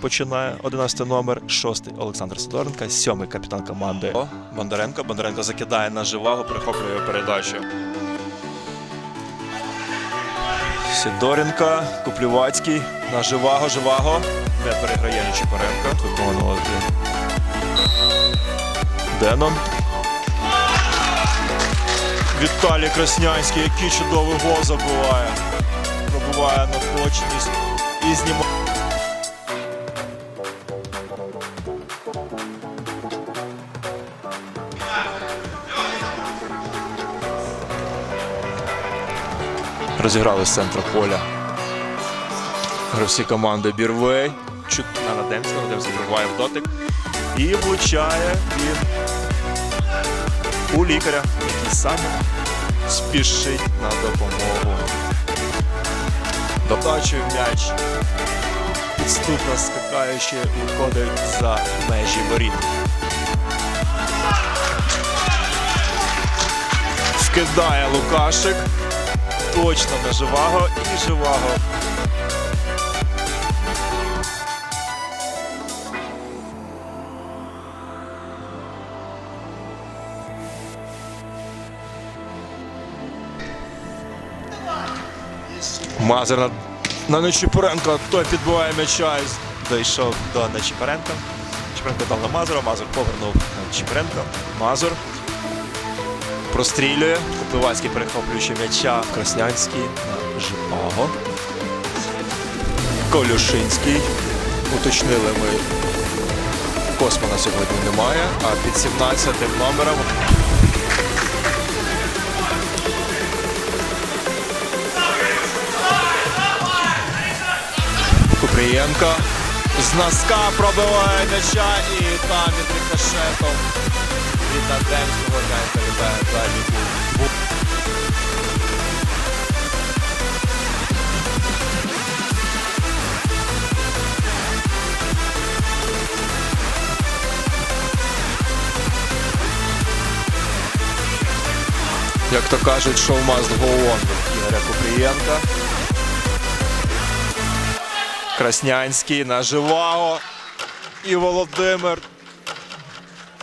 починає 11 номер, 6 Олександр Сидоренко, 7 капітан команди Бондаренко. Бондаренко закидає на живагу, прихоплює передачу. Сидоренко, Куплівацький на живаго, живаго. Не переграє Нечіпоренко. Виконувати Денон. Віталій Краснянський, який чудовий гол забуває. Пробуває на точність і знімає. Розіграли з центру поля. Гравці команди Бірвей. Чуть на Надемського. Надемський пробуває в дотик. І влучає він у лікаря, який саме спішить на допомогу. Дотачує м'яч. Підступно скакаючи, виходить за межі воріт. Вкидає Лукашик. Точно на Живаго і Живаго. Мазер на, на Нечіпоренко. Той підбиває м'яча дійшов до Нечіпоренка. Нечіпоренко дав на Мазура, Мазур повернув на Нечіпоренко. Мазур прострілює. Купивацький перехоплюючи м'яча. Краснянський на Живаго. Колюшинський. Уточнили ми. Космана сьогодні немає, а під 17 номером Купрієнко з носка пробиває м'яча і там від рикошетом від Надемського м'яч залітає далі. Як то кажуть, show must go on Ігоря Купрієнка. Краснянський на Живаго. І Володимир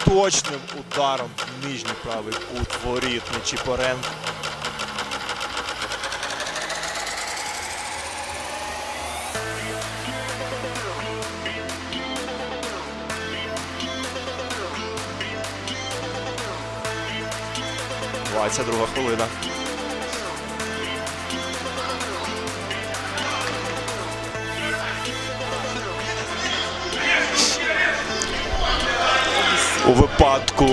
точним ударом в нижній правий кут воріт Нечіпоренко. Двадцять друга хвилина. У випадку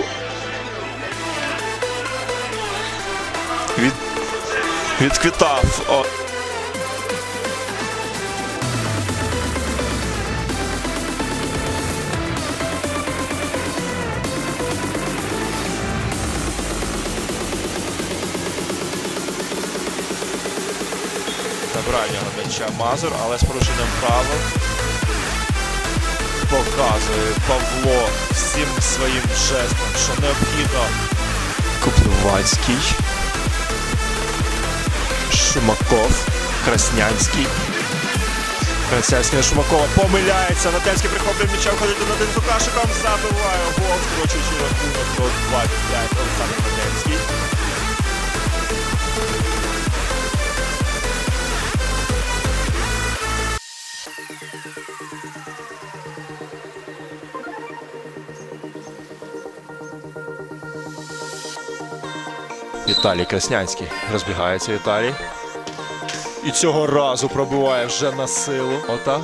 від, відквітав. О. В м'яча Мазур, але з порушенням правил показує Павло всім своїм жестом, що необхідно. Куплевацький, Шумаков, Краснянський. Краснянський Шумакова помиляється. Надемський прихоплює м'яча, входить до один Лукашиком, забиває гол, скорочуючи рахунок до 25 Олександр Надемський. Віталій Краснянський. Розбігається Віталій. І цього разу пробиває вже на силу. Ота.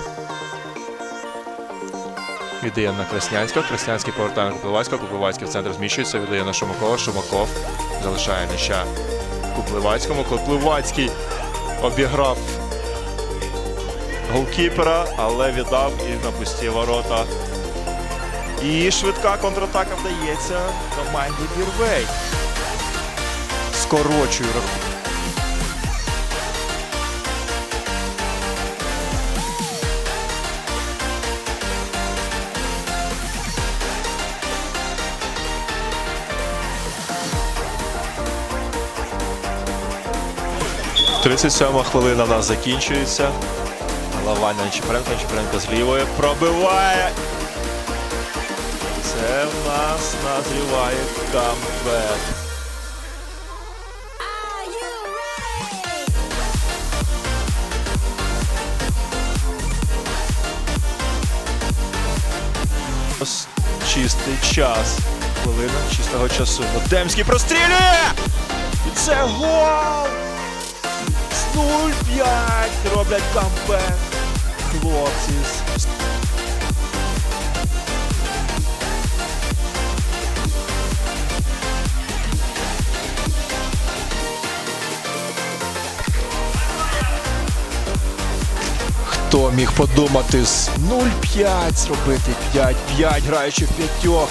Віддає на Краснянського. Краснянський повертає на Купливацького. Купливацький в центр зміщується. Віддає на Шумакова. Шумаков залишає м'яча Купливацькому. Купливацький обіграв голкіпера, але віддав і на пусті ворота. І швидка контратака вдається команді Бірвей скорочує рахунок. Тридцять сьома хвилина в нас закінчується. Наливання на Чіпренко, Чіпренко з лівої пробиває. Це в нас назріває камбек. Чистий час. Хвилина чистого часу. Демський прострілює! І це гол! З 0-5 роблять камбек. Хлопці. Хто міг подумати з 0-5 зробити 5-5, граючи в п'ятьох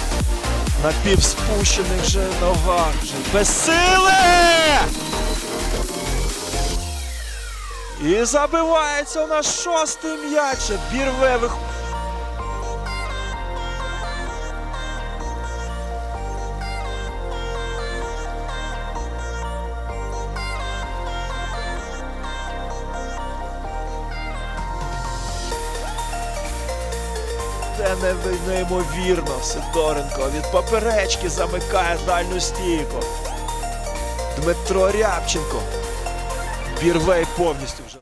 на півспущених же ногах, вже без сили! І забивається у нас шостий м'яч. Бірве вих... Це не- неймовірно. Сидоренко від поперечки замикає дальню стійку. Дмитро Рябченко. Бірвей повністю вже.